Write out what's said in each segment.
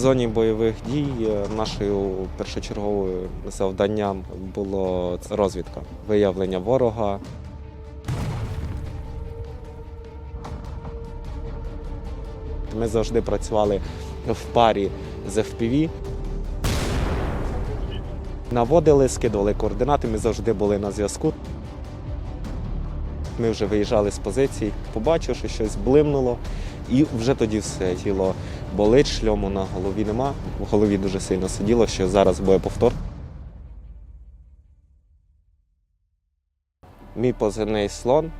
зоні бойових дій е, нашою першочерговою завданням було розвідка, виявлення ворога. Ми завжди працювали в парі з FPV. Наводили, скидували координати, ми завжди були на зв'язку. Ми вже виїжджали з позицій, побачив, що щось блимнуло, і вже тоді все тіло болить, шльому на голові нема. В голові дуже сильно сиділо, що зараз буде повтор. Мій позивний слон.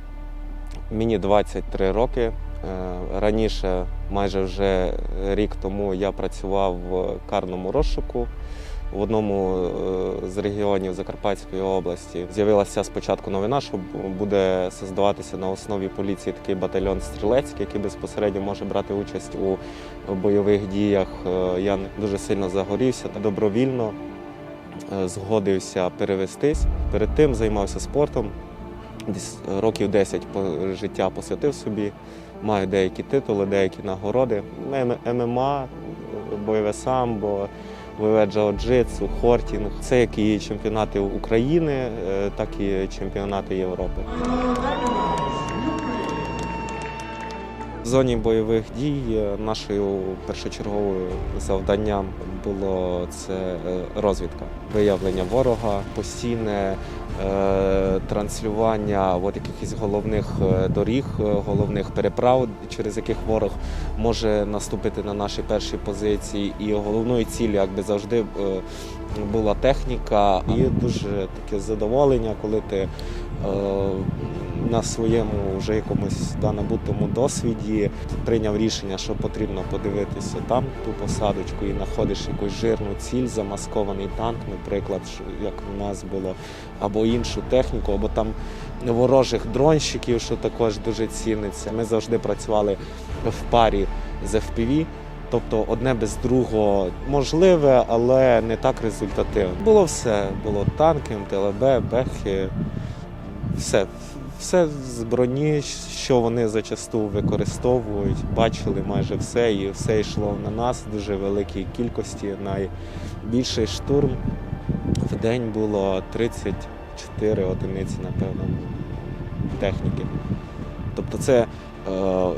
Мені 23 роки. Е, Раніше, майже вже рік тому, я працював в карному розшуку в одному е, з регіонів Закарпатської області. З'явилася спочатку новина, що буде создаватися на основі поліції такий батальйон стрілецький, який безпосередньо може брати участь у бойових діях. Е, Я дуже сильно загорівся та добровільно е, згодився перевестись. Перед тим займався спортом. Років 10 по- життя посвятив собі. Маю деякі титули, деякі нагороди. ММА, бойове самбо, бойове джиу-джитсу, хортінг. Це як і чемпіонати України, е, так і чемпіонати Європи. Зоні бойових дій е, нашою першочерговою завданням було це е, розвідка, виявлення ворога, постійне е, транслювання от якихось головних доріг, головних переправ, через яких ворог може наступити на наші перші позиції. І головною ціллю, якби завжди, була техніка. І дуже таке задоволення, коли ти. е, на своєму вже якомусь да, набутому досвіді прийняв рішення, що потрібно подивитися там ту посадочку і знаходиш якусь жирну ціль, замаскований танк, наприклад, як у нас було, або іншу техніку, або там ворожих дронщиків, що також дуже ціниться. Ми завжди працювали в парі з FPV. Тобто одне без другого можливе, але не так результативно. Було все. Було танки, МТЛБ, бехи, все. Все з броні, що вони зачасту використовують, бачили майже все, і все йшло на нас в дуже великій кількості. Найбільший штурм в день було 34 одиниці, напевно, техніки. Тобто це, е,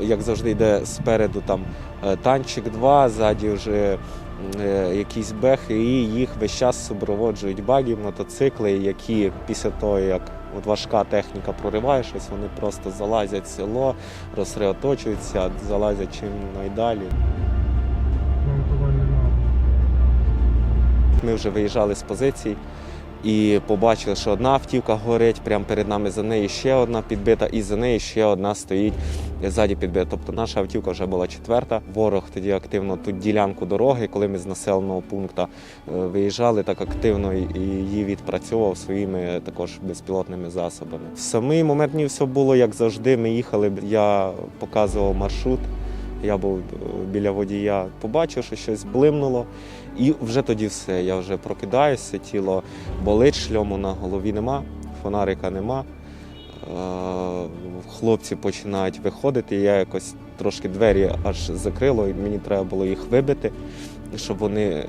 як завжди, йде спереду там е, танчик 2, ззаді вже е, якісь бехи, і їх весь час супроводжують баги, мотоцикли, які після того, як от важка техніка прориває щось, вони просто залазять в село, розсередоточуються, залазять чим найдалі. Ми вже виїжджали з позицій і побачили, що одна автівка горить, прямо перед нами за нею ще одна підбита, і за нею ще одна стоїть ззаді підбита. Тобто наша автівка вже була четверта. Ворог тоді активно ту ділянку дороги, коли ми з населеного пункту е, виїжджали, так активно її відпрацьовував своїми також безпілотними засобами. В самий момент дні все було як завжди. Ми їхали. Я показував маршрут. Я був е, біля водія, побачив, що щось блимнуло, і вже тоді все. Я вже прокидаюся, тіло болить, шльому на голові нема, фонарика нема. Е, Хлопці починають виходити. Я якось трошки двері аж закрило, і мені треба було їх вибити, щоб вони е,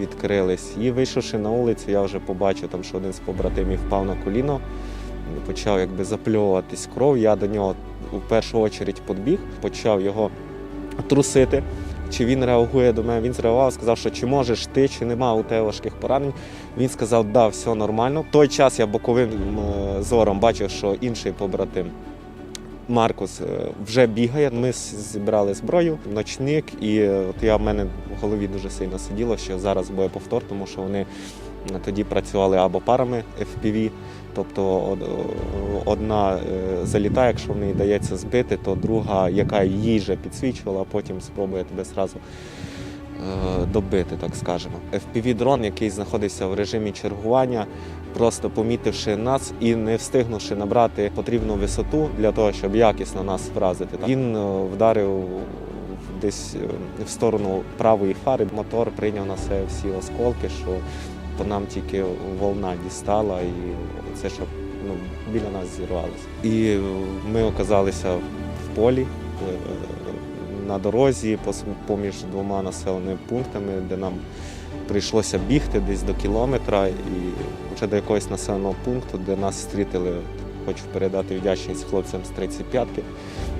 відкрились. І вийшовши на вулицю, я вже побачив, там, що один з побратимів впав на коліно, почав якби запльовуватись кров. Я до нього в першу чергу підбіг, почав його трусити. Чи він реагує до мене? Він зреагував, сказав, що чи можеш ти, чи нема у тебе важких поранень. Він сказав, да, все нормально. В той час я боковим е, зором бачив, що інший побратим Маркус е, вже бігає. Ми зібрали зброю, ночник, і е, от я в мене в голові дуже сильно сиділо, що зараз буде повтор, тому що вони тоді працювали або парами FPV, тобто одна е, залітає, якщо в неї дається збити, то друга, яка їй же підсвічувала, а потім спробує тебе зразу е, добити, так скажемо. FPV-дрон, який знаходився в режимі чергування, просто помітивши нас і не встигнувши набрати потрібну висоту для того, щоб якісно нас вразити. Він е, вдарив десь в сторону правої фари. Мотор прийняв на себе всі осколки, що по нам тільки волна дістала, і це щоб ну, біля нас зірвалося. І ми оказалися в полі. е, на дорозі поміж двома населеними пунктами, де нам прийшлося бігти десь до кілометра і вже до якогось населеного пункту, де нас зустріли. Хочу передати вдячність хлопцям з 35-ки,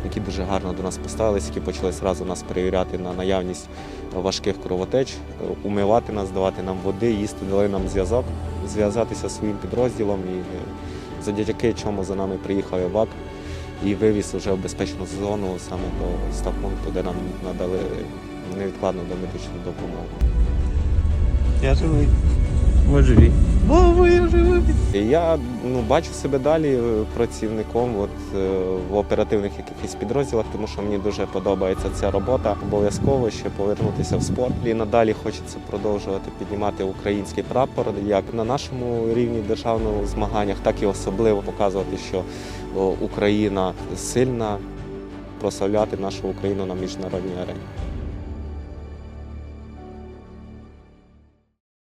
які дуже гарно до нас поставились, які почали зразу нас перевіряти на наявність важких кровотеч, умивати нас, давати нам води, їсти, дали нам зв'язок, зв'язатися своїм підрозділом. І е, завдяки чому за нами приїхав ЕВАК і вивіз уже в безпечну зону саме до стаб-пункту, де нам надали невідкладну домедичну допомогу. Я живий. Ми живі. Бо ви живі. Я ну, бачу себе далі е, працівником от, е, в оперативних якихось підрозділах, тому що мені дуже подобається ця робота. Обов'язково ще повернутися в спорт. І надалі хочеться продовжувати піднімати український прапор як на нашому рівні державного змаганнях, так і особливо показувати, що Україна сильна, прославляти нашу Україну на міжнародній арені.